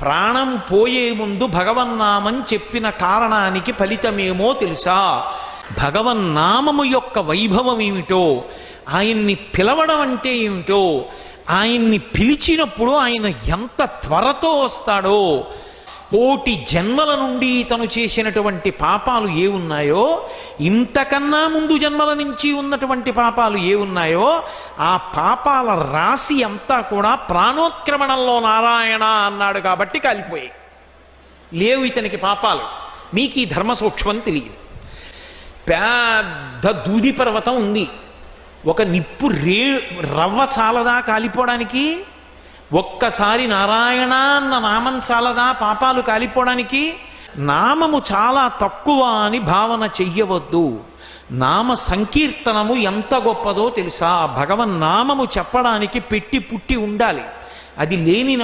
ప్రాణం పోయే ముందు భగవన్నామం చెప్పిన కారణానికి ఫలితమేమో తెలుసా? భగవన్నామము యొక్క వైభవం ఏమిటో ఆయన్ని పిలవడం అంటే ఏమిటో ఆయన్ని పిలిచినప్పుడు ఆయన ఎంత త్వరతో వస్తాడో కోటి జన్మల నుండి తను చేసినటువంటి పాపాలు ఏ ఉన్నాయో ఇంతకన్నా ముందు జన్మల నుంచి ఉన్నటువంటి పాపాలు ఏ ఉన్నాయో ఆ పాపాల రాశి అంతా కూడా ప్రాణోత్క్రమణంలో నారాయణ అన్నాడు కాబట్టి కాలిపోయాయి లేవు ఇతనికి పాపాలు. మీకు ఈ ధర్మ సూక్ష్మం తెలియదు. పెద్ద దూది పర్వతం ఉంది. ఒక నిప్పు రే రవ్వ చాలదా కాలిపోవడానికి? ఒక్కసారి నారాయణ అన్న నామం చాలదా పాపాలు కాలిపోవడానికి? నామము చాలా తక్కువ అని భావన చెయ్యవద్దు. నామ సంకీర్తనము ఎంత గొప్పదో తెలుసా? భగవన్ నామము చెప్పడానికి పెట్టి పుట్టి ఉండాలి. అది లేని